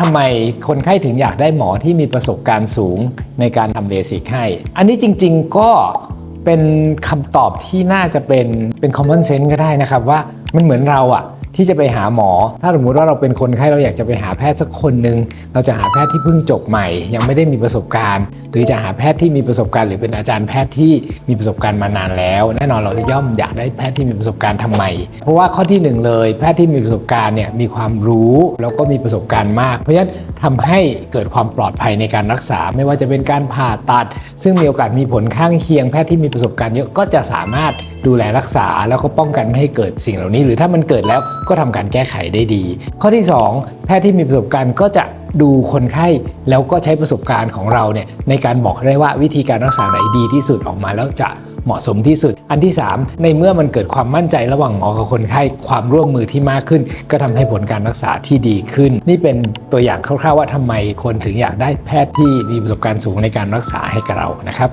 ทำไมคนไข้ถึงอยากได้หมอที่มีประสบการณ์สูงในการทำเลสิกให้ อันนี้จริงๆก็เป็นคำตอบที่น่าจะเป็นเป็น common sense ก็ได้นะครับว่ามันเหมือนเราอะ ที่จะไปหาหมอ ถ้าสมมติว่าเราเป็นคนไข้เราอยากจะไปหาแพทย์สักคนหนึ่งเราจะหาแพทย์ที่เพิ่งจบใหม่ ยังไม่ได้มีประสบการณ์ หรือจะหาแพทย์ที่มีประสบการณ์ หรือเป็นอาจารย์แพทย์ที่มีประสบการณ์มานานแล้ว แน่นอนเราจะย่อมอยากได้แพทย์ที่มีประสบการณ์ทำไม เพราะว่าข้อที่หนึ่งเลย แพทย์ที่มีประสบการณ์เนี่ยมีความรู้แล้วก็มีประสบการณ์มาก เพราะฉะนั้นทำให้เกิดความปลอดภัยในการรักษา ไม่ว่าจะเป็นการผ่าตัด ซึ่งมีโอกาสมีผลข้างเคียง แพทย์ที่มีประสบการณ์เยอะก็จะสามารถดูแลรักษาแล้วก็ป้องกันไม่ให้เกิดสิ่งเหล่านี้ หรือถ้ามันเกิดแล้วก็ทำการแก้ไขได้ดี ข้อที่ 2 แพทย์ที่มีประสบการณ์ก็จะดูคนไข้แล้วก็ใช้ประสบการณ์ของเราเนี่ยในการบอกได้ว่าวิธีการรักษาไหนดีที่สุดออกมาแล้วจะเหมาะสมที่สุด อันที่ 3 ในเมื่อมันเกิดความมั่นใจระหว่างหมอกับคนไข้ ความร่วมมือที่มากขึ้น ก็ทำให้ผลการรักษาที่ดีขึ้น นี่เป็นตัวอย่างคร่าวๆว่าทำไมคนถึงอยากได้แพทย์ที่มีประสบการณ์สูงในการรักษาให้กับเรานะครับ